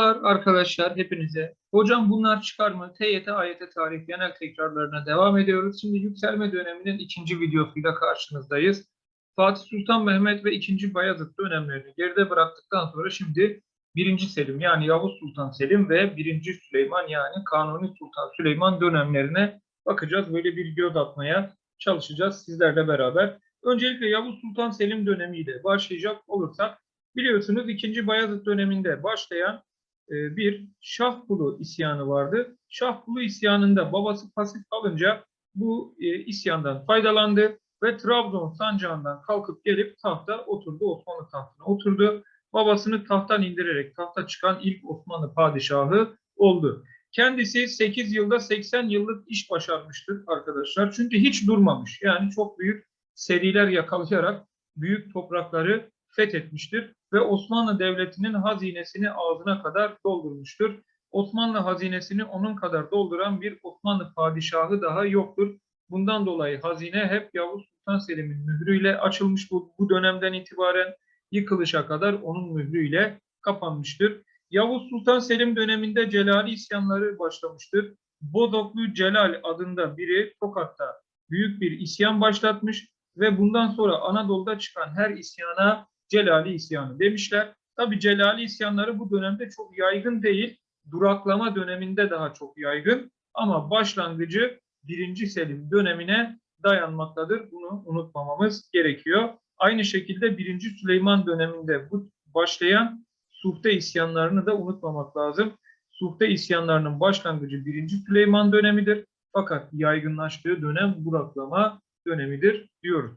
arkadaşlar hepinize. Hocam bunlar çıkar mı? TYT, AYT tarih genel tekrarlarına devam ediyoruz. Şimdi yükselme döneminin ikinci videosuyla karşınızdayız. Fatih Sultan Mehmet ve 2. Bayezid dönemlerini geride bıraktıktan sonra şimdi 1. Selim yani Yavuz Sultan Selim ve 1. Süleyman yani Kanuni Sultan Süleyman dönemlerine bakacağız. Böyle bir göz atmaya çalışacağız sizlerle beraber. Öncelikle Yavuz Sultan Selim dönemiyle başlayacak olursak biliyorsunuz 2. Bayezid döneminde başlayan bir Şahbulu isyanı vardı. Şahbulu isyanında babası pasif kalınca bu e, isyandan faydalandı ve Trabzon sancağından kalkıp gelip tahta oturdu, Osmanlı tahtına oturdu. Babasını tahttan indirerek tahta çıkan ilk Osmanlı padişahı oldu. Kendisi 8 yılda 80 yıllık iş başarmıştır arkadaşlar. Çünkü hiç durmamış. Yani çok büyük seriler yakalayarak büyük toprakları fethetmiştir ve Osmanlı Devleti'nin hazinesini ağzına kadar doldurmuştur. Osmanlı hazinesini onun kadar dolduran bir Osmanlı padişahı daha yoktur. Bundan dolayı hazine hep Yavuz Sultan Selim'in mührüyle açılmış bu, bu dönemden itibaren yıkılışa kadar onun mührüyle kapanmıştır. Yavuz Sultan Selim döneminde Celali isyanları başlamıştır. Bozoklu Celal adında biri Tokat'ta büyük bir isyan başlatmış ve bundan sonra Anadolu'da çıkan her isyana Celali isyanı demişler. Tabi Celali isyanları bu dönemde çok yaygın değil. Duraklama döneminde daha çok yaygın. Ama başlangıcı 1. Selim dönemine dayanmaktadır. Bunu unutmamamız gerekiyor. Aynı şekilde 1. Süleyman döneminde bu başlayan Suhte isyanlarını da unutmamak lazım. Suhte isyanlarının başlangıcı 1. Süleyman dönemidir. Fakat yaygınlaştığı dönem duraklama dönemidir diyoruz.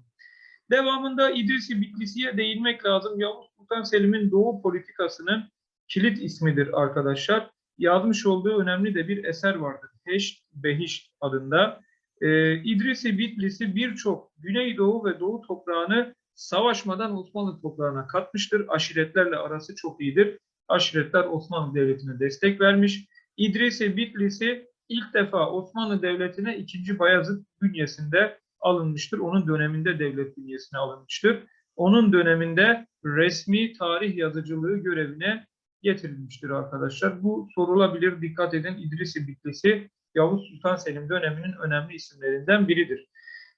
Devamında İdrisi Bitlisi'ye değinmek lazım. Yavuz Sultan Selim'in Doğu politikasının kilit ismidir arkadaşlar. Yazmış olduğu önemli de bir eser vardır. Heşt Behiş adında. Ee, İdrisi Bitlisi birçok Güneydoğu ve Doğu toprağını savaşmadan Osmanlı toprağına katmıştır. Aşiretlerle arası çok iyidir. Aşiretler Osmanlı Devleti'ne destek vermiş. İdrisi Bitlisi ilk defa Osmanlı Devleti'ne 2. Bayezid bünyesinde alınmıştır. Onun döneminde devlet bünyesine alınmıştır. Onun döneminde resmi tarih yazıcılığı görevine getirilmiştir arkadaşlar. Bu sorulabilir. Dikkat edin İdris-i Bitlisi Yavuz Sultan Selim döneminin önemli isimlerinden biridir.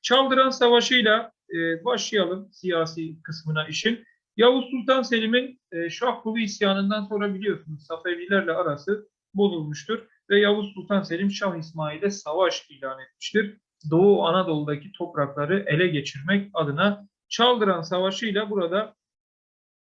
Çaldıran Savaşı'yla e, başlayalım siyasi kısmına işin. Yavuz Sultan Selim'in e, Şahbulu isyanından sonra biliyorsunuz Safevilerle arası bozulmuştur ve Yavuz Sultan Selim Şah İsmail'e savaş ilan etmiştir. Doğu Anadolu'daki toprakları ele geçirmek adına Çaldıran Savaşı ile burada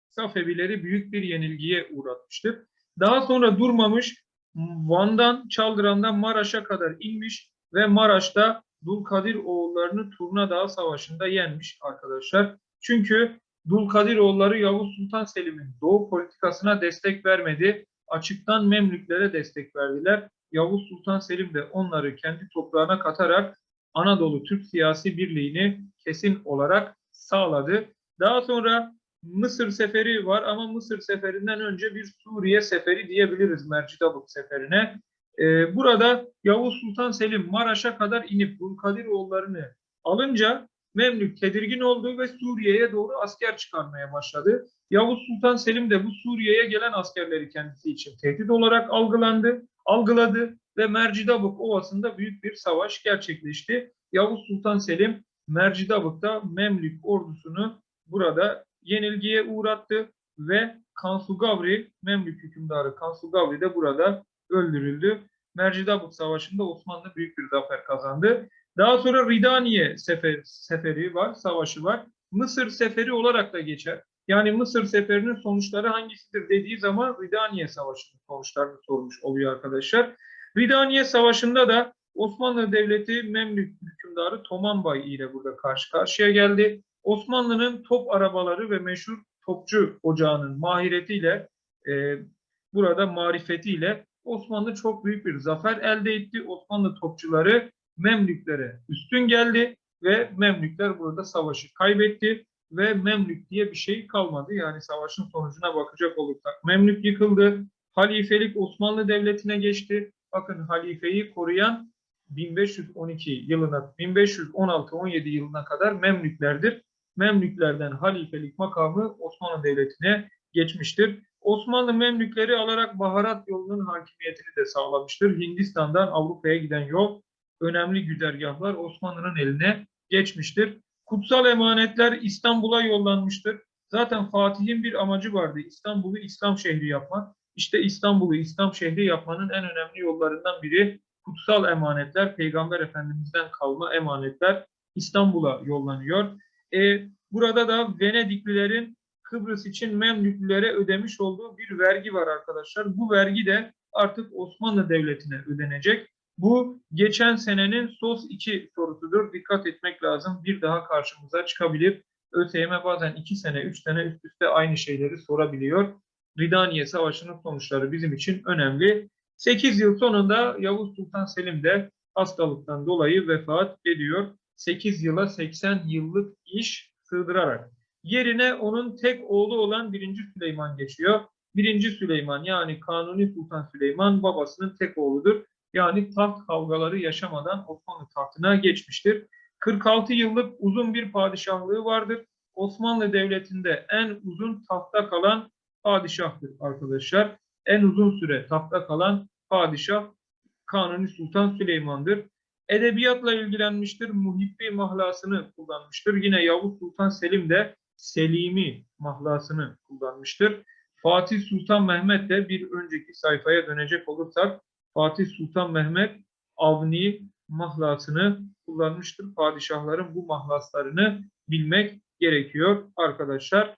Safevileri büyük bir yenilgiye uğratmıştır. Daha sonra durmamış Van'dan Çaldıran'dan Maraş'a kadar inmiş ve Maraş'ta Dulkadir oğullarını Turna Dağı Savaşı'nda yenmiş arkadaşlar. Çünkü Dulkadir oğulları Yavuz Sultan Selim'in Doğu politikasına destek vermedi. Açıktan Memlüklere destek verdiler. Yavuz Sultan Selim de onları kendi toprağına katarak Anadolu Türk siyasi birliğini kesin olarak sağladı. Daha sonra Mısır seferi var ama Mısır seferinden önce bir Suriye seferi diyebiliriz Mercidabık seferine. Ee, burada Yavuz Sultan Selim Maraş'a kadar inip Dulkadiroğullarını alınca Memlük tedirgin oldu ve Suriye'ye doğru asker çıkarmaya başladı. Yavuz Sultan Selim de bu Suriye'ye gelen askerleri kendisi için tehdit olarak algılandı, algıladı ve Mercidabık Ovası'nda büyük bir savaş gerçekleşti. Yavuz Sultan Selim Mercidabık'ta Memlük ordusunu burada yenilgiye uğrattı ve Kansu Gavri, Memlük hükümdarı Kansu Gavri de burada öldürüldü. Mercidabık Savaşı'nda Osmanlı büyük bir zafer kazandı. Daha sonra Ridaniye sefer, seferi var, savaşı var. Mısır seferi olarak da geçer. Yani Mısır seferinin sonuçları hangisidir dediği zaman Ridaniye Savaşı'nın sonuçlarını sormuş oluyor arkadaşlar. Ridaniye Savaşı'nda da Osmanlı Devleti Memlük hükümdarı Tomanbay ile burada karşı karşıya geldi. Osmanlı'nın top arabaları ve meşhur topçu ocağının mahiretiyle e, burada marifetiyle Osmanlı çok büyük bir zafer elde etti. Osmanlı topçuları Memlüklere üstün geldi ve Memlükler burada savaşı kaybetti ve Memlük diye bir şey kalmadı. Yani savaşın sonucuna bakacak olursak Memlük yıkıldı. Halifelik Osmanlı Devleti'ne geçti. Bakın halifeyi koruyan 1512 yılına 1516-17 yılına kadar Memlüklerdir. Memlüklerden halifelik makamı Osmanlı Devleti'ne geçmiştir. Osmanlı Memlükleri alarak baharat yolunun hakimiyetini de sağlamıştır. Hindistan'dan Avrupa'ya giden yol önemli güzergahlar Osmanlı'nın eline geçmiştir. Kutsal emanetler İstanbul'a yollanmıştır. Zaten Fatih'in bir amacı vardı. İstanbul'u İslam şehri yapmak. İşte İstanbul'u İslam şehri yapmanın en önemli yollarından biri kutsal emanetler, Peygamber Efendimiz'den kalma emanetler İstanbul'a yollanıyor. E, burada da Venediklilerin Kıbrıs için Memlüklülere ödemiş olduğu bir vergi var arkadaşlar. Bu vergi de artık Osmanlı Devleti'ne ödenecek. Bu geçen senenin SOS 2 sorusudur. Dikkat etmek lazım. Bir daha karşımıza çıkabilir. ÖSYM bazen 2 sene, 3 sene üst üste aynı şeyleri sorabiliyor. Ridaniye Savaşı'nın sonuçları bizim için önemli. 8 yıl sonunda Yavuz Sultan Selim de hastalıktan dolayı vefat ediyor. 8 yıla 80 yıllık iş sığdırarak. Yerine onun tek oğlu olan 1. Süleyman geçiyor. 1. Süleyman yani Kanuni Sultan Süleyman babasının tek oğludur. Yani taht kavgaları yaşamadan Osmanlı tahtına geçmiştir. 46 yıllık uzun bir padişahlığı vardır. Osmanlı Devleti'nde en uzun tahtta kalan padişahtır arkadaşlar. En uzun süre tahtta kalan padişah Kanuni Sultan Süleyman'dır. Edebiyatla ilgilenmiştir. Muhibbi mahlasını kullanmıştır. Yine Yavuz Sultan Selim de Selimi mahlasını kullanmıştır. Fatih Sultan Mehmet de bir önceki sayfaya dönecek olursak Fatih Sultan Mehmet Avni mahlasını kullanmıştır. Padişahların bu mahlaslarını bilmek gerekiyor arkadaşlar.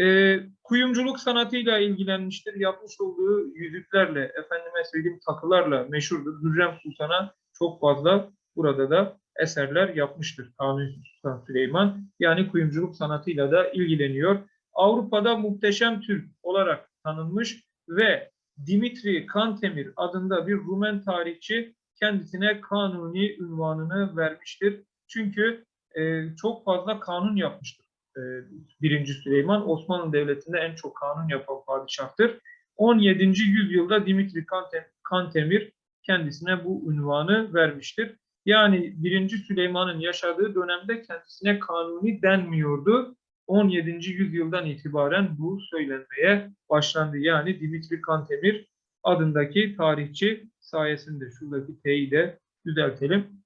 E, kuyumculuk sanatıyla ilgilenmiştir. Yapmış olduğu yüzüklerle, efendime söyleyeyim takılarla meşhurdur. Hürrem Sultan'a çok fazla burada da eserler yapmıştır Kanuni Sultan Süleyman. Yani kuyumculuk sanatıyla da ilgileniyor. Avrupa'da muhteşem Türk olarak tanınmış ve Dimitri Kantemir adında bir Rumen tarihçi kendisine Kanuni ünvanını vermiştir. Çünkü e, çok fazla kanun yapmıştır. E, Birinci Süleyman Osmanlı Devleti'nde en çok kanun yapan padişahtır. 17. yüzyılda Dimitri Kantem, Kantemir kendisine bu ünvanı vermiştir. Yani 1. Süleyman'ın yaşadığı dönemde kendisine kanuni denmiyordu. 17. yüzyıldan itibaren bu söylenmeye başlandı. Yani Dimitri Kantemir adındaki tarihçi sayesinde şuradaki T'yi de düzeltelim.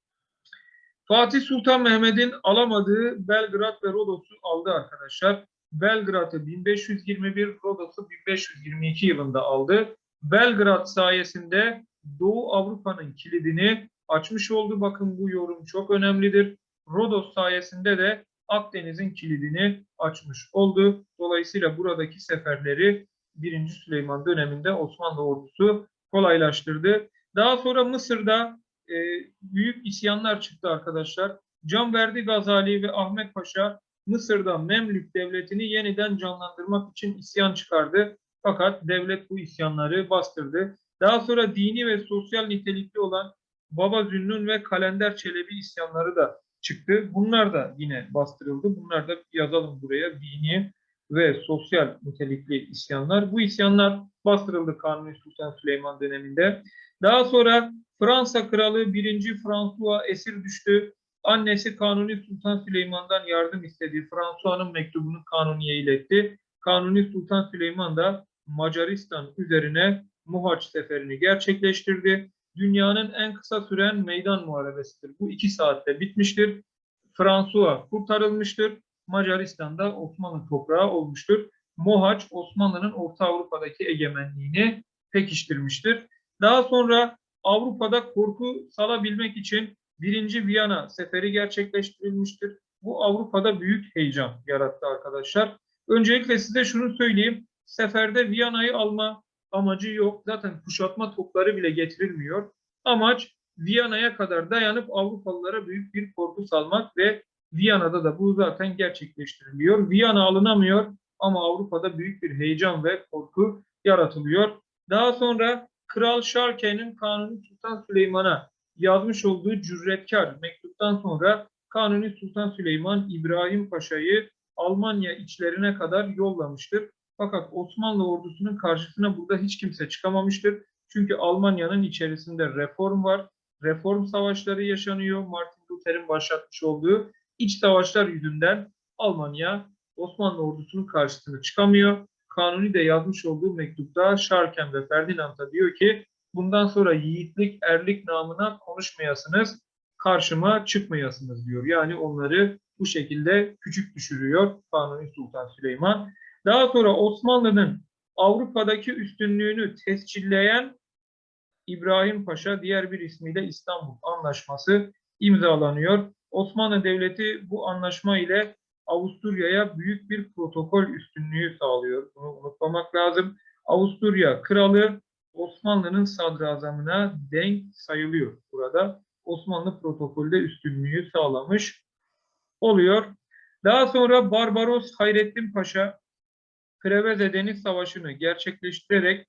Fatih Sultan Mehmet'in alamadığı Belgrad ve Rodos'u aldı arkadaşlar. Belgrad'ı 1521, Rodos'u 1522 yılında aldı. Belgrad sayesinde Doğu Avrupa'nın kilidini açmış oldu. Bakın bu yorum çok önemlidir. Rodos sayesinde de Akdeniz'in kilidini açmış oldu. Dolayısıyla buradaki seferleri 1. Süleyman döneminde Osmanlı ordusu kolaylaştırdı. Daha sonra Mısır'da e, büyük isyanlar çıktı arkadaşlar. Canverdi Gazali ve Ahmet Paşa Mısır'da Memlük devletini yeniden canlandırmak için isyan çıkardı. Fakat devlet bu isyanları bastırdı. Daha sonra dini ve sosyal nitelikli olan Baba Zünnun ve Kalender Çelebi isyanları da çıktı. Bunlar da yine bastırıldı. Bunlar da yazalım buraya. Dini ve sosyal nitelikli isyanlar. Bu isyanlar bastırıldı Kanuni Sultan Süleyman döneminde. Daha sonra Fransa Kralı 1. François esir düştü. Annesi Kanuni Sultan Süleyman'dan yardım istedi. François'ın mektubunu Kanuni'ye iletti. Kanuni Sultan Süleyman da Macaristan üzerine Muhaç seferini gerçekleştirdi. Dünyanın en kısa süren meydan muharebesidir. Bu iki saatte bitmiştir. François kurtarılmıştır. Macaristan'da Osmanlı toprağı olmuştur. Mohaç Osmanlı'nın Orta Avrupa'daki egemenliğini pekiştirmiştir. Daha sonra Avrupa'da korku salabilmek için birinci Viyana seferi gerçekleştirilmiştir. Bu Avrupa'da büyük heyecan yarattı arkadaşlar. Öncelikle size şunu söyleyeyim. Seferde Viyana'yı alma amacı yok. Zaten kuşatma topları bile getirilmiyor. Amaç Viyana'ya kadar dayanıp Avrupalılara büyük bir korku salmak ve Viyana'da da bu zaten gerçekleştiriliyor. Viyana alınamıyor ama Avrupa'da büyük bir heyecan ve korku yaratılıyor. Daha sonra Kral Şarke'nin Kanuni Sultan Süleyman'a yazmış olduğu cüretkar mektuptan sonra Kanuni Sultan Süleyman İbrahim Paşa'yı Almanya içlerine kadar yollamıştır. Fakat Osmanlı ordusunun karşısına burada hiç kimse çıkamamıştır. Çünkü Almanya'nın içerisinde reform var. Reform savaşları yaşanıyor. Martin Luther'in başlatmış olduğu iç savaşlar yüzünden Almanya Osmanlı ordusunun karşısına çıkamıyor. Kanuni de yazmış olduğu mektupta Şarken ve Ferdinand'a diyor ki bundan sonra yiğitlik, erlik namına konuşmayasınız, karşıma çıkmayasınız diyor. Yani onları bu şekilde küçük düşürüyor Kanuni Sultan Süleyman. Daha sonra Osmanlı'nın Avrupa'daki üstünlüğünü tescilleyen İbrahim Paşa diğer bir ismiyle İstanbul Anlaşması imzalanıyor. Osmanlı Devleti bu anlaşma ile Avusturya'ya büyük bir protokol üstünlüğü sağlıyor. Bunu unutmamak lazım. Avusturya kralı Osmanlı'nın sadrazamına denk sayılıyor burada. Osmanlı protokolde üstünlüğü sağlamış oluyor. Daha sonra Barbaros Hayrettin Paşa Preveze Deniz Savaşı'nı gerçekleştirerek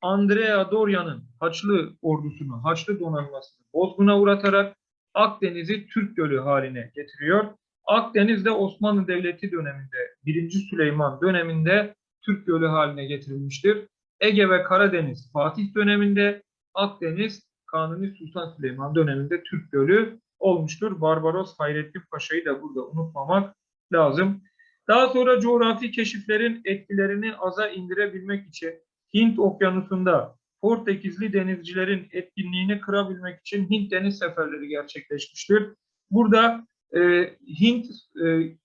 Andrea Dorya'nın Haçlı ordusunu, Haçlı donanmasını bozguna uğratarak Akdeniz'i Türk Gölü haline getiriyor. Akdeniz de Osmanlı Devleti döneminde, 1. Süleyman döneminde Türk Gölü haline getirilmiştir. Ege ve Karadeniz Fatih döneminde, Akdeniz Kanuni Sultan Süleyman döneminde Türk Gölü olmuştur. Barbaros Hayrettin Paşa'yı da burada unutmamak lazım. Daha sonra coğrafi keşiflerin etkilerini aza indirebilmek için Hint Okyanusu'nda Portekizli denizcilerin etkinliğini kırabilmek için Hint deniz seferleri gerçekleşmiştir. Burada e, Hint e,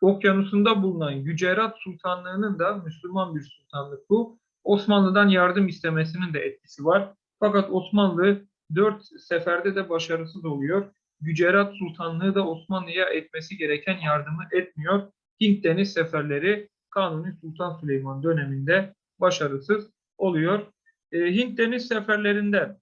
Okyanusu'nda bulunan Gücerat Sultanlığı'nın da Müslüman bir sultanlık bu. Osmanlı'dan yardım istemesinin de etkisi var. Fakat Osmanlı dört seferde de başarısız oluyor. Gücerat Sultanlığı da Osmanlı'ya etmesi gereken yardımı etmiyor. Hint deniz seferleri Kanuni Sultan Süleyman döneminde başarısız oluyor. E, Hint deniz seferlerinde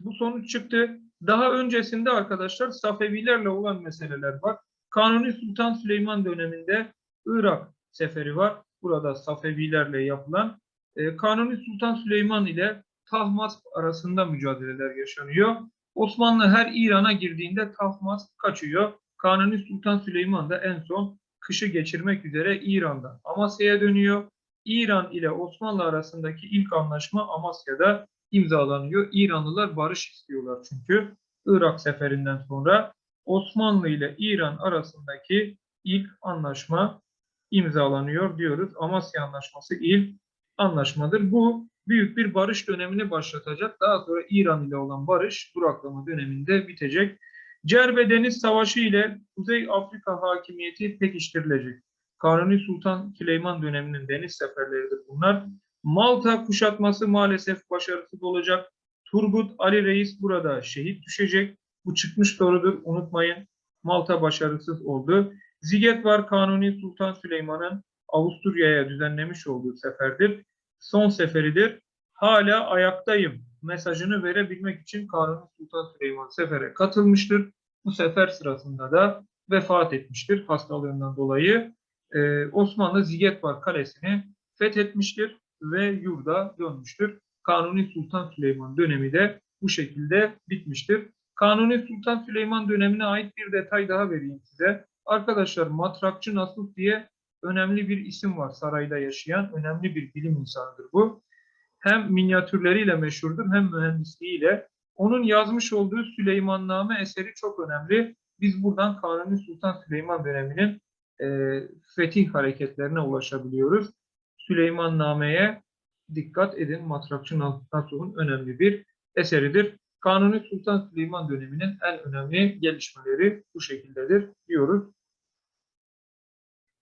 bu sonuç çıktı. Daha öncesinde arkadaşlar Safevilerle olan meseleler var. Kanuni Sultan Süleyman döneminde Irak seferi var. Burada Safevilerle yapılan. E, Kanuni Sultan Süleyman ile Tahmasp arasında mücadeleler yaşanıyor. Osmanlı her İran'a girdiğinde Tahmasp kaçıyor. Kanuni Sultan Süleyman da en son kışı geçirmek üzere İran'da Amasya'ya dönüyor. İran ile Osmanlı arasındaki ilk anlaşma Amasya'da imzalanıyor. İranlılar barış istiyorlar çünkü. Irak seferinden sonra Osmanlı ile İran arasındaki ilk anlaşma imzalanıyor diyoruz. Amasya Anlaşması ilk anlaşmadır. Bu büyük bir barış dönemini başlatacak. Daha sonra İran ile olan barış duraklama döneminde bitecek. Cerbe Deniz Savaşı ile Kuzey Afrika hakimiyeti pekiştirilecek. Kanuni Sultan Süleyman döneminin deniz seferleridir bunlar. Malta kuşatması maalesef başarısız olacak. Turgut Ali Reis burada şehit düşecek. Bu çıkmış doğrudur unutmayın. Malta başarısız oldu. Ziget var Kanuni Sultan Süleyman'ın Avusturya'ya düzenlemiş olduğu seferdir. Son seferidir. Hala ayaktayım mesajını verebilmek için Kanuni Sultan Süleyman sefere katılmıştır. Bu sefer sırasında da vefat etmiştir hastalığından dolayı. Ee, Osmanlı Zigetvar Kalesi'ni fethetmiştir ve yurda dönmüştür. Kanuni Sultan Süleyman dönemi de bu şekilde bitmiştir. Kanuni Sultan Süleyman dönemine ait bir detay daha vereyim size. Arkadaşlar Matrakçı Nasuh diye önemli bir isim var sarayda yaşayan. Önemli bir bilim insanıdır bu. Hem minyatürleriyle meşhurdur hem mühendisliğiyle. Onun yazmış olduğu Süleymanname eseri çok önemli. Biz buradan Kanuni Sultan Süleyman döneminin e, fetih hareketlerine ulaşabiliyoruz. Süleymanname'ye dikkat edin. Matrakçı Nasuh'un önemli bir eseridir. Kanuni Sultan Süleyman döneminin en önemli gelişmeleri bu şekildedir diyoruz.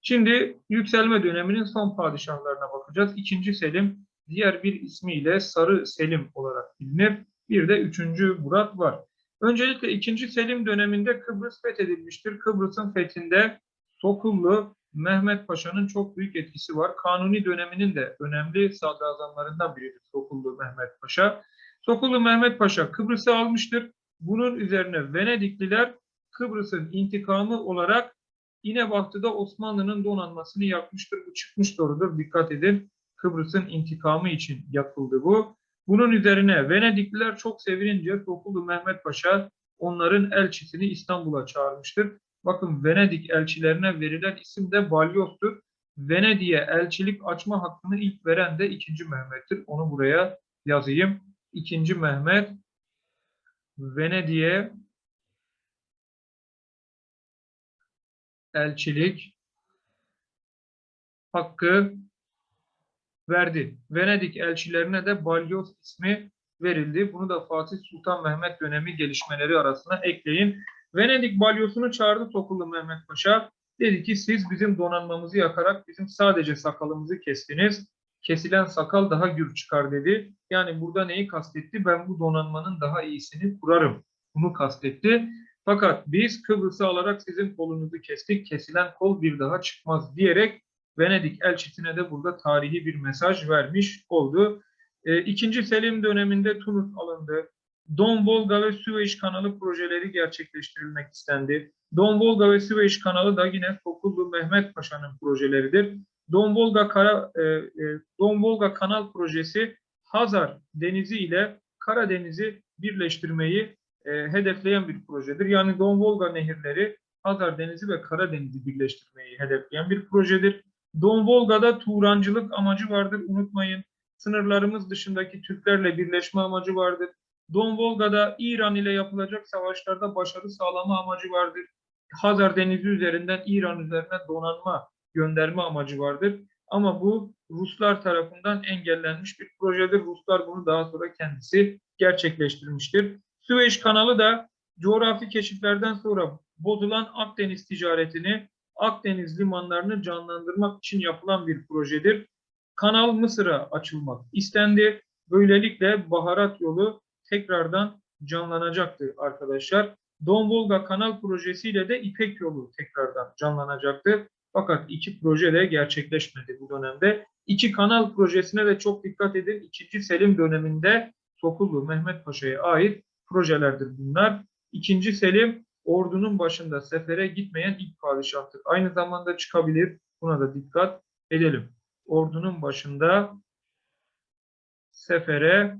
Şimdi yükselme döneminin son padişahlarına bakacağız. İkinci Selim diğer bir ismiyle Sarı Selim olarak bilinir. Bir de üçüncü Murat var. Öncelikle ikinci Selim döneminde Kıbrıs fethedilmiştir. Kıbrıs'ın fethinde Sokullu Mehmet Paşa'nın çok büyük etkisi var. Kanuni döneminin de önemli sadrazamlarından biridir Sokullu Mehmet Paşa. Sokullu Mehmet Paşa Kıbrıs'ı almıştır. Bunun üzerine Venedikliler Kıbrıs'ın intikamı olarak İnebahtı'da Osmanlı'nın donanmasını yakmıştır. Bu çıkmış doğrudur. Dikkat edin. Kıbrıs'ın intikamı için yapıldı bu. Bunun üzerine Venedikliler çok sevinince Sokullu Mehmet Paşa onların elçisini İstanbul'a çağırmıştır. Bakın Venedik elçilerine verilen isim de Balyos'tur. Venedik'e elçilik açma hakkını ilk veren de 2. Mehmet'tir. Onu buraya yazayım. 2. Mehmet Venedik'e elçilik hakkı verdi. Venedik elçilerine de balyoz ismi verildi. Bunu da Fatih Sultan Mehmet dönemi gelişmeleri arasına ekleyin. Venedik balyosunu çağırdı Tokullu Mehmet Paşa. Dedi ki siz bizim donanmamızı yakarak bizim sadece sakalımızı kestiniz. Kesilen sakal daha gür çıkar dedi. Yani burada neyi kastetti? Ben bu donanmanın daha iyisini kurarım. Bunu kastetti. Fakat biz Kıbrıs'ı alarak sizin kolunuzu kestik. Kesilen kol bir daha çıkmaz diyerek Venedik elçisine de burada tarihi bir mesaj vermiş oldu. E, İkinci Selim döneminde Tunus alındı. Don Volga ve Süveyş kanalı projeleri gerçekleştirilmek istendi. Don Volga ve Süveyş kanalı da yine Sokullu Mehmet Paşa'nın projeleridir. Don Volga Kara, e, e, Don Volga Kanal projesi Hazar Denizi ile Karadeniz'i birleştirmeyi e, hedefleyen bir projedir. Yani Don Volga nehirleri Hazar Denizi ve Karadeniz'i birleştirmeyi hedefleyen bir projedir. Don Volga'da Turancılık amacı vardır unutmayın. Sınırlarımız dışındaki Türklerle birleşme amacı vardır. Don Volga'da İran ile yapılacak savaşlarda başarı sağlama amacı vardır. Hazar Denizi üzerinden İran üzerine donanma gönderme amacı vardır. Ama bu Ruslar tarafından engellenmiş bir projedir. Ruslar bunu daha sonra kendisi gerçekleştirmiştir. Süveyş kanalı da coğrafi keşiflerden sonra bozulan Akdeniz ticaretini, Akdeniz limanlarını canlandırmak için yapılan bir projedir. Kanal Mısır'a açılmak istendi. Böylelikle baharat yolu tekrardan canlanacaktı arkadaşlar. Don Volga Kanal projesiyle de İpek yolu tekrardan canlanacaktı. Fakat iki proje de gerçekleşmedi bu dönemde. İki kanal projesine de çok dikkat edin. İkinci Selim döneminde Sokullu Mehmet Paşa'ya ait projelerdir bunlar. İkinci Selim ordunun başında sefere gitmeyen ilk padişahtır. Aynı zamanda çıkabilir. Buna da dikkat edelim. Ordunun başında sefere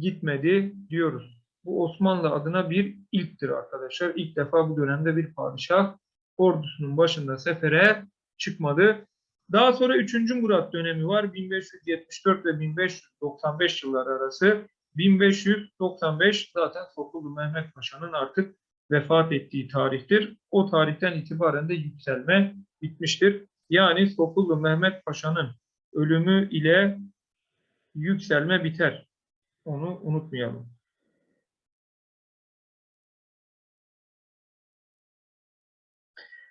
gitmedi diyoruz. Bu Osmanlı adına bir ilktir arkadaşlar. İlk defa bu dönemde bir padişah ordusunun başında sefere çıkmadı. Daha sonra 3. Murat dönemi var. 1574 ve 1595 yılları arası. 1595 zaten Sokullu Mehmet Paşa'nın artık vefat ettiği tarihtir. O tarihten itibaren de yükselme bitmiştir. Yani Sokullu Mehmet Paşa'nın ölümü ile yükselme biter. Onu unutmayalım.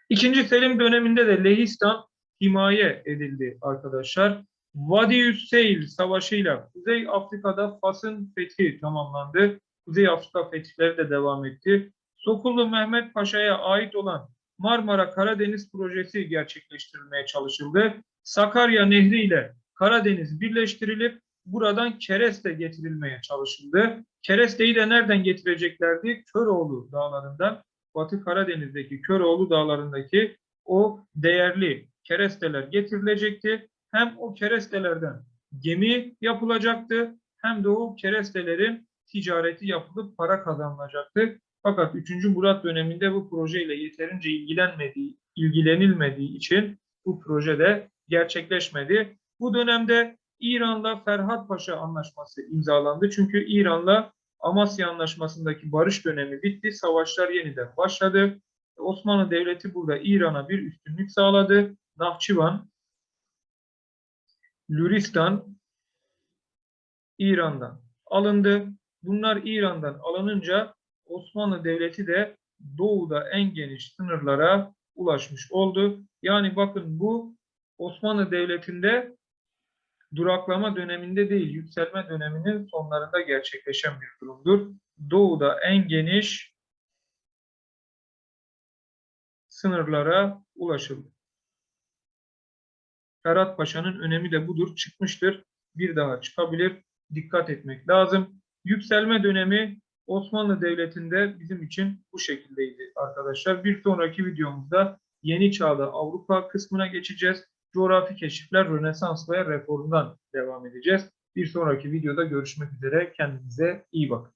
İkinci Selim döneminde de Lehistan himaye edildi arkadaşlar. Vadiüs Seyl Savaşı'yla Kuzey Afrika'da Fas'ın fethi tamamlandı. Kuzey Afrika fetihleri de devam etti. Sokullu Mehmet Paşa'ya ait olan Marmara Karadeniz projesi gerçekleştirilmeye çalışıldı. Sakarya Nehri ile Karadeniz birleştirilip buradan kereste getirilmeye çalışıldı. Keresteyi de nereden getireceklerdi? Köroğlu dağlarından, Batı Karadeniz'deki Köroğlu dağlarındaki o değerli keresteler getirilecekti. Hem o kerestelerden gemi yapılacaktı hem de o kerestelerin ticareti yapılıp para kazanılacaktı. Fakat 3. Murat döneminde bu projeyle yeterince ilgilenmediği, ilgilenilmediği için bu proje de gerçekleşmedi. Bu dönemde İran'la Ferhat Paşa Anlaşması imzalandı. Çünkü İran'la Amasya Anlaşması'ndaki barış dönemi bitti. Savaşlar yeniden başladı. Osmanlı Devleti burada İran'a bir üstünlük sağladı. Nahçıvan, Lüristan İran'dan alındı. Bunlar İran'dan alınınca Osmanlı Devleti de doğuda en geniş sınırlara ulaşmış oldu. Yani bakın bu Osmanlı Devleti'nde duraklama döneminde değil, yükselme döneminin sonlarında gerçekleşen bir durumdur. Doğuda en geniş sınırlara ulaşıldı. Ferhat Paşa'nın önemi de budur. Çıkmıştır. Bir daha çıkabilir. Dikkat etmek lazım. Yükselme dönemi Osmanlı Devleti'nde bizim için bu şekildeydi arkadaşlar. Bir sonraki videomuzda Yeni Çağda Avrupa kısmına geçeceğiz. Coğrafi keşifler Rönesans ve Reform'dan devam edeceğiz. Bir sonraki videoda görüşmek üzere. Kendinize iyi bakın.